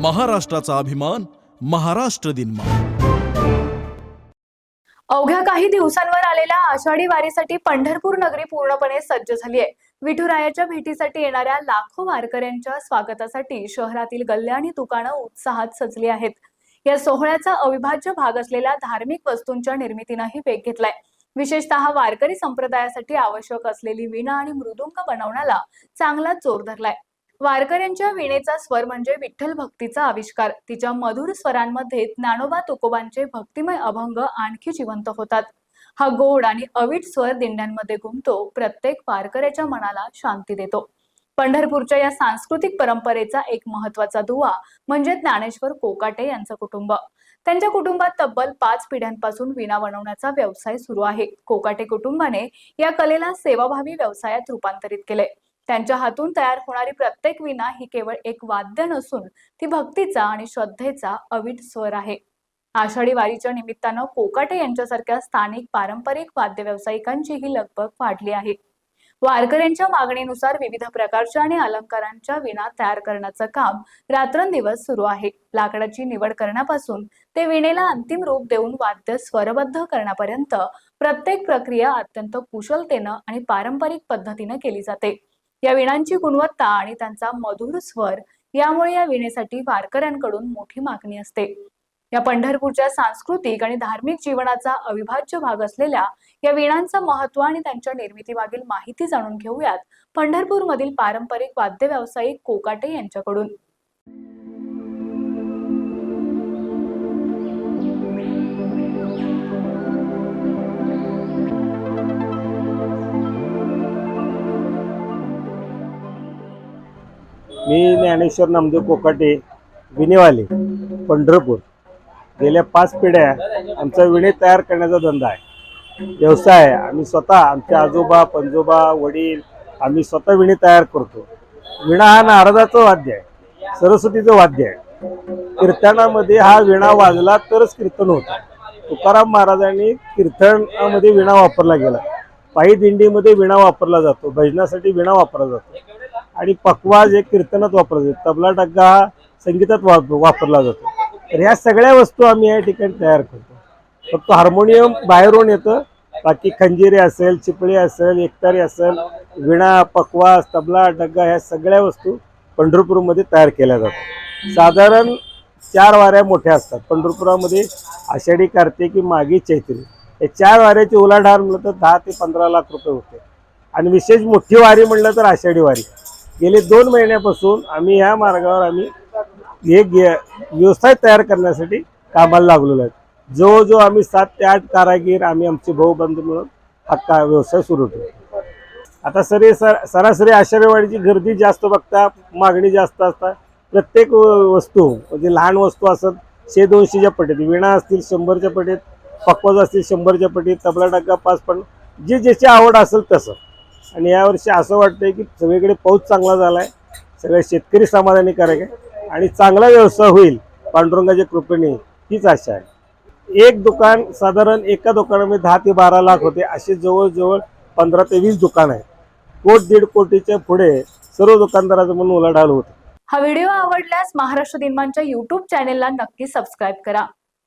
महाराष्ट्राचा अभिमान महाराष्ट्र दिन अवघ्या काही दिवसांवर आलेल्या आषाढी वारीसाठी पंढरपूर नगरी पूर्णपणे सज्ज झाली आहे. विठुरायाच्या भेटीसाठी येणाऱ्या लाखो वारकऱ्यांच्या स्वागतासाठी शहरातील गल्ल्या आणि दुकानं उत्साहात सजली आहेत. या सोहळ्याचा अविभाज्य भाग असलेल्या धार्मिक वस्तूंच्या निर्मितीनंही वेग घेतलाय. विशेषतः वारकरी संप्रदायासाठी आवश्यक असलेली वीणा आणि मृदुंग बनवण्याला चांगलाच जोर धरलाय. वारकऱ्यांच्या वीणेचा स्वर म्हणजे विठ्ठल भक्तीचा आविष्कार. तिच्या मधुर स्वरांमध्ये ज्ञानोबा तुकोबांचे भक्तिमय अभंग आणखी जिवंत होतात. हा गोड आणि अवीट स्वर दिंड्यांमध्ये घुमतो प्रत्येक वारकऱ्याच्या मनाला शांती देतो. पंढरपूरच्या या सांस्कृतिक परंपरेचा एक महत्त्वाचा दुवा म्हणजे ज्ञानेश्वर कोकाटे यांचं कुटुंब. त्यांच्या कुटुंबात तब्बल पाच पिढ्यांपासून विणा बनवण्याचा व्यवसाय सुरू आहे. कोकाटे कुटुंबाने या कलेला सेवाभावी व्यवसायात रूपांतरित केले. त्यांच्या हातून तयार होणारी प्रत्येक विणा ही केवळ एक वाद्य नसून ती भक्तीचा आणि श्रद्धेचा अविट स्वर आहे. आषाढी वारीच्या निमित्तानं कोकाटे यांच्यासारख्या स्थानिक पारंपरिक वाद्य व्यावसायिकांची ही लगबग वाढली आहे. वारकऱ्यांच्या मागणीनुसार विविध प्रकारच्या आणि अलंकारांच्या विणा तयार करण्याचं काम रात्रंदिवस सुरू आहे. लाकडाची निवड करण्यापासून ते विणेला अंतिम रूप देऊन वाद्य स्वरबद्ध करण्यापर्यंत प्रत्येक प्रक्रिया अत्यंत कुशलतेनं आणि पारंपरिक पद्धतीनं केली जाते. या विणांची गुणवत्ता आणि त्यांचा मधुर स्वर यामुळे या विणेसाठी वारकऱ्यांकडून मोठी मागणी असते. या पंढरपूरच्या सांस्कृतिक आणि धार्मिक जीवनाचा अविभाज्य भाग असलेल्या या विणांचं महत्त्व आणि त्यांच्या निर्मितीमागील माहिती जाणून घेऊयात पंढरपूरमधील पारंपरिक वाद्य व्यावसायिक कोकाटे यांच्याकडून. मी ज्ञानेश्वर नामदेव कोकाटे विणेवाले पंढरपूर. गेल्या पाच पिढ्या आमचा विणे तयार करण्याचा धंदा आहे. व्यवसाय आहे. आम्ही स्वतः आमचे आजोबा पंजोबा वडील आम्ही स्वतः विणे तयार करतो. विणा हा नारदाचं वाद्य आहे. सरस्वतीचं वाद्य आहे. कीर्तनामध्ये हा विणा वाजला तरच कीर्तन होतं. तुकाराम महाराजांनी कीर्तनामध्ये विणा वापरला गेला. पायी दिंडीमध्ये विणा वापरला जातो. भजनासाठी विणा वापरला जातो. आणि पकवाज हे कीर्तनात वापरला जातो तबला डग्गा हा संगीतात वाप वापरला जातो. तर ह्या सगळ्या वस्तू आम्ही या ठिकाणी तयार करतो. फक्त हार्मोनियम बाहेरून येतं. बाकी खंजिरे असेल चिपळी असेल एकतारी असेल विणा पकवास तबला डग्गा ह्या सगळ्या वस्तू पंढरपूरमध्ये तयार केल्या जातात. साधारण चार वाऱ्या मोठ्या असतात. पंढरपुरामध्ये आषाढी कार्तिकी मागी चैत्री. हे चार वाऱ्याची उलाढाल म्हणलं तर दहा ते पंधरा लाख रुपये होते. आणि विशेष मोठी वारी म्हणलं तर आषाढी वारी. गेले दोन महिन्यापासून आम्ही ह्या मार्गावर आम्ही हे गे- व्यवसाय तयार करण्यासाठी कामाला लागलेलो आहे. जवळजवळ आम्ही सात ते आठ कारागीर आम्ही आमचे भाऊ बंधू मिळून हा का व्यवसाय सुरू ठेवतो. आता सरी सर सरासरी आषाढीवाडीची गर्दी जास्त बघता मागणी जास्त असतात प्रत्येक वस्तू म्हणजे लहान वस्तू असत शे दोनशेच्या पटीत विणा असतील शंभरच्या पटीत पक्वाज असतील शंभरच्या पटीत तबला डग्गा पाच पण जी ज्याची आवड असेल तसं. आणि यावर्षी असं वाटतंय की सगळीकडे पाऊस चांगला झाला आहे सगळे शेतकरी समाधानी करायचे आणि चांगला व्यवसाय होईल पांडुरंगाच्या कृपेने हीच आशा आहे. एक दुकान साधारण एका दुकानामध्ये दहा ते बारा लाख होते. असे जवळजवळ पंधरा ते वीस दुकान आहे कोट दीड कोटीच्या पुढे सर्व दुकानदाराचं म्हणून उलाढाल होते. हा व्हिडिओ आवडल्यास महाराष्ट्र दिनमानच्या युट्यूब चॅनेलला नक्की सबस्क्राईब करा.